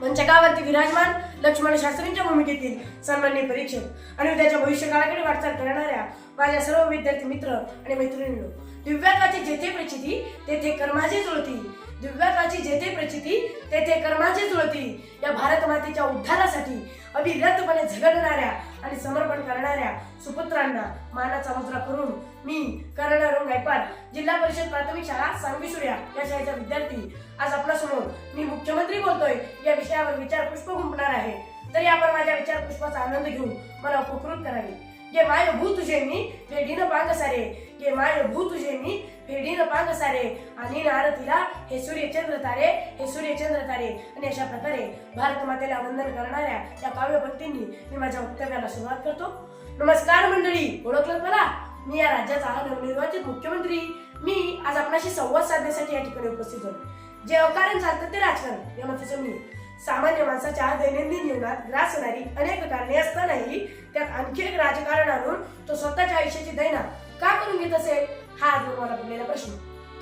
मंचकावरती विराजमान लक्ष्मण शास्त्रींच्या भूमिकेतील सन्मान्य परीक्षक. आणि उद्याच्या भविष्यकाळाकडे वाटचाल करणाऱ्या माझ्या सर्व विद्यार्थी मित्र आणि मैत्रिणींनो दिव्याकाची जेथे प्रचिती तेथे कर्माची जुळती दिव्याकाची जेथे प्रचिती तेथे कर्माची जुळती या भारत मातेच्या उद्धारासाठी अविरतपणे झगडणाऱ्या आणि समर्पण करणाऱ्या सुपुत्रांना मानाचा मुद्रा करून मी कर्णा गायपाड जिल्हा परिषद प्राथमिक शाळा सांगवी सूर्या या शाळेचा विद्यार्थी. आज आपल्यासमोर मी मुख्यमंत्री बोलतोय या विषयावर विचार पुष्प गुंपणार आहे. तरी आपण माझ्या विचार पुष्पाचा आनंद घेऊन मला उपकृत करावे. जे माय भू तुझे मी फेडीन पांग सारे के माय भू तुझे मी फेडीन पांग सारे. आणि आरतीला हे सूर्यचंद्र तारे हे सूर्यचंद्र तारे. आणि अशा प्रकारे भारत मातेला वंदन करणाऱ्या या काव्यभक्तींनी मी माझ्या वक्तव्याला सुरुवात करतो. नमस्कार मंडळी. ओळखलं मला? मी या राज्याचा नवनिर्वाचित मुख्यमंत्री. मी आज आपणाशी संवाद साधण्यासाठी या ठिकाणी उपस्थित होतो जे अकारण चालतं ते राजकारण या मताचं मी. सामान्य माणसाच्या दैनंदिन जीवनात ग्रास होणारी अनेक कारणे असतानाही त्यात आणखी एक राजकारण आणून तो स्वतःच्या आयुष्याची दैना का करून घेत असेल? हा आज मला पडलेला प्रश्न.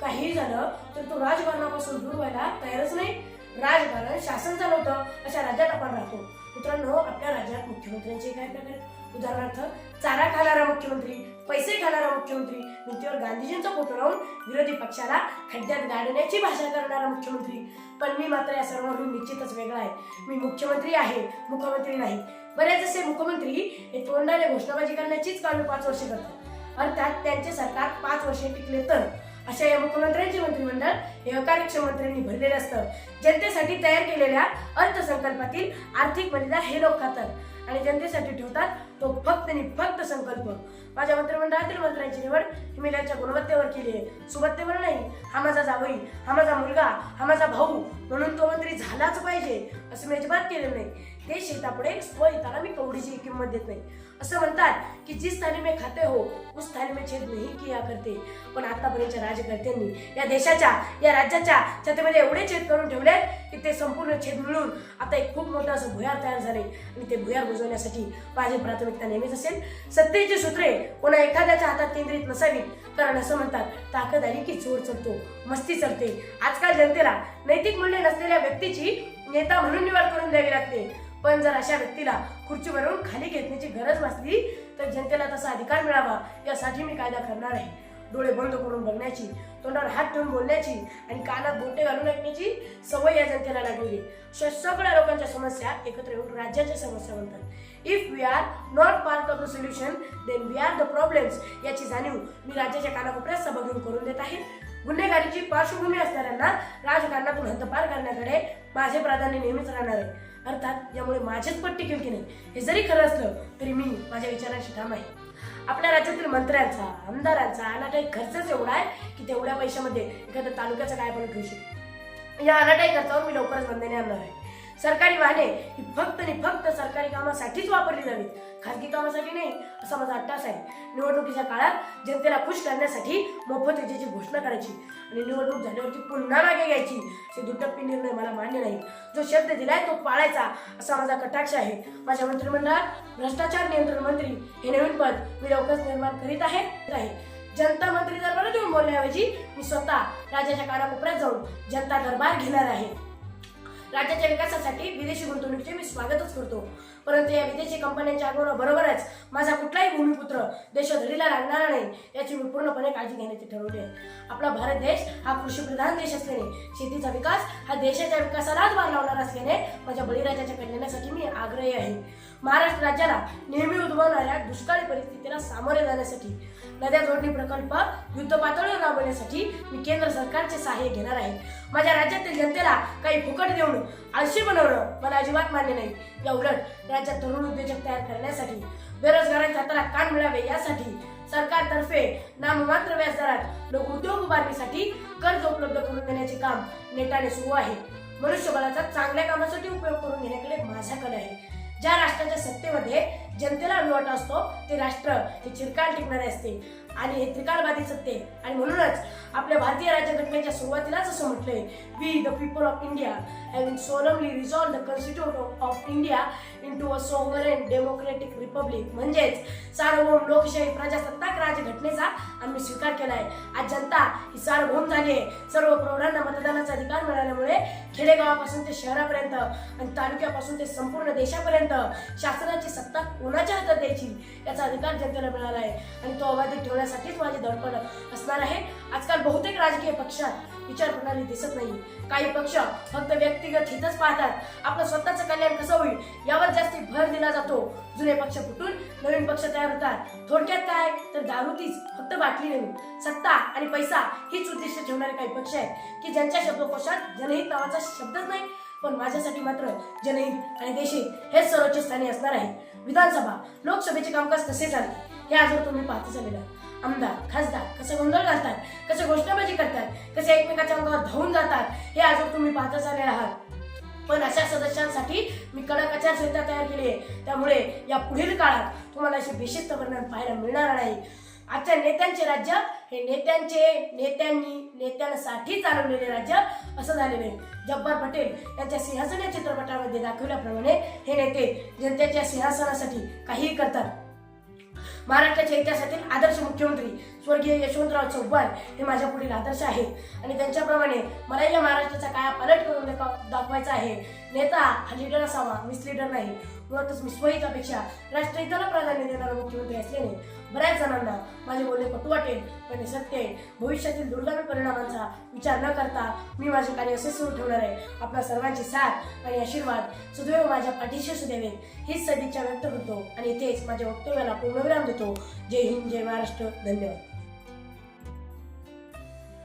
काही झालं तर तो राजकारणापासून दूर व्हायला तयारच नाही. राजकारण शासन चालवतं अशा राज्यात आपण राहतो. मित्रांनो आपल्या राज्यात मुख्यमंत्र्यांचे काय प्रकार उदाहरणार्थ चारा खाणारा मुख्यमंत्री पैसे खाणारा मुख्यमंत्री भिंतीवर गांधीजींचा फोटो लावून विरोधी पक्षाला खड्ड्यात गाडण्याची भाषा करणारा मुख्यमंत्री. पण मी मात्र या सर्वांहून निश्चितच वेगळा आहे. मी मुख्यमंत्री आहे मुख्यमंत्री नाही. बरेच असे मुख्यमंत्री हे तोंडाने घोषणाबाजी करण्याचीच कामे पाच वर्षे करतात. अर्थात त्यांचे सरकार पाच वर्षे टिकले तर. अशा या मुख्यमंत्र्यांचे मंत्रिमंडळ हे अकार्यक्षम मंत्र्यांनी भरलेले असतं. जनतेसाठी तयार केलेल्या अर्थसंकल्पातील आर्थिक बलिदा हे लोक खातात. आणि जनतेसाठी ठेवतात तो फक्त आणि फक्त संकल्प. माझ्या मंत्रिमंडळातील मंत्र्यांची निवड ही मी गुणवत्तेवर केली आहे. सुबत्तेवर नाही हा माझा जावई हा माझा मुलगा हा माझा भाऊ म्हणून तो मंत्री झालाच पाहिजे असं मी अजिबात केलं नाही. ते शेतापुढे स्वहिताला मी कवडीची किंमत देत नाही. असं म्हणतात की जी स्थानी मी खाते हो उस स्थानी मी छेद नाही किया करते. पण आतापर्यंतच्या राजकर्त्यांनी या देशाच्या या राज्याच्या छतेमध्ये एवढे छेद करून ठेवले की ते संपूर्ण छेद मिळून आता एक खूप मोठं असं भुयार तयार झाले. आणि ते भुयार बुजवण्यासाठी माझी प्राथमिकता नेहमीच असेल. सत्तेची सूत्रे कोणा एखाद्याच्या हातात केंद्रित नसावीत. कारण असं म्हणतात ताकद आली की चोर चढतो. मस्ती चढते. आजकाल जनतेला नैतिक मूल्य नसलेल्या व्यक्तीची नेता म्हणून निवड करून द्यावी लागते. पण जर अशा व्यक्तीला खुर्चीवरून खाली घेतण्याची गरज नसली तर जनतेला तसा अधिकार मिळावा यासाठी मी कायदा करणार आहे. डोळे बंद करून बघण्याची तोंडावर हात ठेवून बोलण्याची आणि कानात बोटे घालून ऐकण्याची सवय या जनतेला लागलेली अशा सगळ्या लोकांच्या समस्या एकत्र येऊन राज्याच्या समस्या बनतात. If we are not part of the solution then we are the problems याची जाणीव मी राज्याच्या कानाकोपऱ्यात सभा घेऊन करून देत आहे. गुन्हेगारीची पार्श्वभूमी असणाऱ्यांना राजकारणातून हद्दपार करण्याकडे माझे प्राधान्य नेहमीच राहणार आहे. अर्थात यामुळे माझेच पट्टी की नाही हे जरी खरं असलं तरी मी माझ्या विचारांशी ठाम आहे. आपल्या राज्यातील मंत्र्यांचा आमदारांचा अनाठाई खर्चच एवढा आहे की तेवढ्या पैशामध्ये एखाद्या तालुक्याचं काय पण घेऊ शकतो या अनाठाई खर्चावर मी लवकरच बंधने आणणार आहे. सरकारी वाहने ही फक्त आणि फक्त सरकारी कामासाठीच वापरली जावीत. खाजगी कामासाठी नाही असा माझा अट्टास आहे. निवडणुकीच्या काळात जनतेला खुश करण्यासाठी मोफत विजेची घोषणा करायची आणि निवडणूक झाल्यावरती पुन्हा मागे घ्यायची असे दुटप्पी निर्णय मला मान्य नाही. जो शब्द दिलाय तो पाळायचा असा माझा कटाक्ष आहे. माझ्या मंत्रिमंडळात भ्रष्टाचार नियंत्रण मंत्री हे नवीन पद मी लवकरच निर्माण करीत आहे. जनता मंत्री दरबारात येऊन बोलण्याऐवजी मी स्वतः राज्याच्या कानाकोपऱ्यात जाऊन जनता दरबार घेणार आहे. राज्याच्या विकासासाठी विदेशी गुंतवणुकीचे मी स्वागतच करतो. परंतु या विदेशी कंपन्यांच्या आगमनाबरोबरच माझा कुठलाही भूमिपुत्र देशधडीला लागणार नाही याची मी पूर्णपणे काळजी घेण्याचे ठरवले. आपला भारत देश हा कृषीप्रधान देश असल्याने शेतीचा विकास हा देशाच्या विकासालाच भाग लावणार असल्याने माझ्या बळीराजाच्या कल्याणासाठी मी आग्रही आहे. महाराष्ट्र राज्याला नेहमी उद्भवणाऱ्या दुष्काळी परिस्थितीला सामोरे जाण्यासाठी नद्या जोडणी प्रकल्प युद्ध पातळीवर राबवण्यासाठी मी केंद्र सरकारचे सहाय्य घेणार आहे. माझ्या राज्यातील जनतेला काही फुकट देऊन आळशी बनवणं मला अजिबात मान्य नाही. या उलट राज्यात तरुण उद्योजक तयार करण्यासाठी बेरोजगारांच्या हाताला कान मिळावे यासाठी सरकारतर्फे नाममात्र व्याजदरात लघु उद्योग उभारणीसाठी कर्ज उपलब्ध करून देण्याचे काम नेटाने सुरू आहे. मनुष्यबळाचा चांगल्या कामासाठी उपयोग करून घेण्याकडे माझ्याकडे आहे. ज्या राष्ट्राच्या सत्तेमध्ये जनतेला अनुभव असतो ते राष्ट्र हे चिरकाल टिकणारे असते. आणि हे त्रिकाळवादी सत्ते. आणि म्हणूनच आपल्या भारतीय राज्यघटनेच्या सुरुवातीलाच असं म्हटलंय we the people of India having solemnly resolved the constitute of India into a sovereign democratic republic म्हणजेच सार्वभौम लोकशाही प्रजासत्ताक राज्यघटनेचा आम्ही स्वीकार केलाय. आज जनता ही सार्वभौम झाली आहे. सर्व प्रौढांना मतदानाचा अधिकार मिळाल्यामुळे खेडेगावापासून ते शहरापर्यंत आणि तालुक्यापासून ते संपूर्ण देशापर्यंत शासनाची सत्ता कोणाच्या हातात द्यायची? याचा अधिकार जनतेला मिळाला आहे. आणि तो अबाधित ठेवण्यासाठीच माझे धडपड असणार आहे. आजकाल बहुतेक राजकीय पक्षात विचार प्रणाली दिसत नाही. काही पक्ष फक्त व्यक्तिगत हितच पाहतात. आपलं स्वतःचं कल्याण कसं होईल? यावर जास्ती भर दिला जातो. जुने पक्ष फुटून नवीन पक्ष तयार होतात. थोडक्यात काय? तर दारूतीच फक्त बाटली नाही. सत्ता आणि पैसा हीच उद्दिष्ट ठेवणारे काही पक्ष आहेत की ज्यांच्या शब्दकोशात जनहित नावाचा शब्दच नाही. पण माझ्यासाठी मात्र जनहित आणि देशहित हेच सर्वोच्च स्थानी असणार आहे. विधानसभा लोकसभेचे कामकाज कसे चालते हे आजवर तुम्ही पाहत झालेलं आमदार खासदार कसे गोंधळ घालतात कसे घोषणाबाजी करतात कसे एकमेकाच्या अंगावर धावून जातात हे आजवर तुम्ही पाहतच झाले आहात पण अशा सदस्यांसाठी मी कडक आचारसंहिता तयार केली आहे. त्यामुळे या पुढील काळात तुम्हाला असे बेशिस्त वर्णन पाहायला मिळणार नाही. आजच्या नेत्यांचे राज्य हे नेत्यांचे नेत्यांनी नेत्यांसाठी चालवलेले राज्य असं झालेलं आहे. जब्बार पटेल यांच्या सिंहासन या चित्रपटामध्ये दाखवल्याप्रमाणे हे नेते जनतेच्या सिंहासनासाठी काहीही करतात. महाराष्ट्राच्या इतिहासातील आदर्श मुख्यमंत्री स्वर्गीय यशवंतराव चव्हाण हे माझ्या पुढील आदर्श आहेत. आणि त्यांच्याप्रमाणे मला या महाराष्ट्राचा काया पलट करून दाखवायचा आहे. नेता हा लीडर असावा मिस लीडर नाही. मुळातच मी स्वहितापेक्षा राष्ट्रहिताला प्राधान्य देणारा मुख्यमंत्री असल्याने बऱ्याच जणांना माझे बोलणे कटू वाटेल पण हे सत्य आहे. भविष्यातील दुर्गामी परिणामांचा विचार न करता मी माझे कार्य असे सुरू ठेवणार आहे. आपल्या सर्वांची साथ आणि आशीर्वाद सुदैव माझ्या पाठीशी असू द्यावेत हीच सदिच्छा व्यक्त करतो आणि इथेच माझ्या वक्तव्याला पूर्णविराम देतो. जय हिंद जय महाराष्ट्र. धन्यवाद.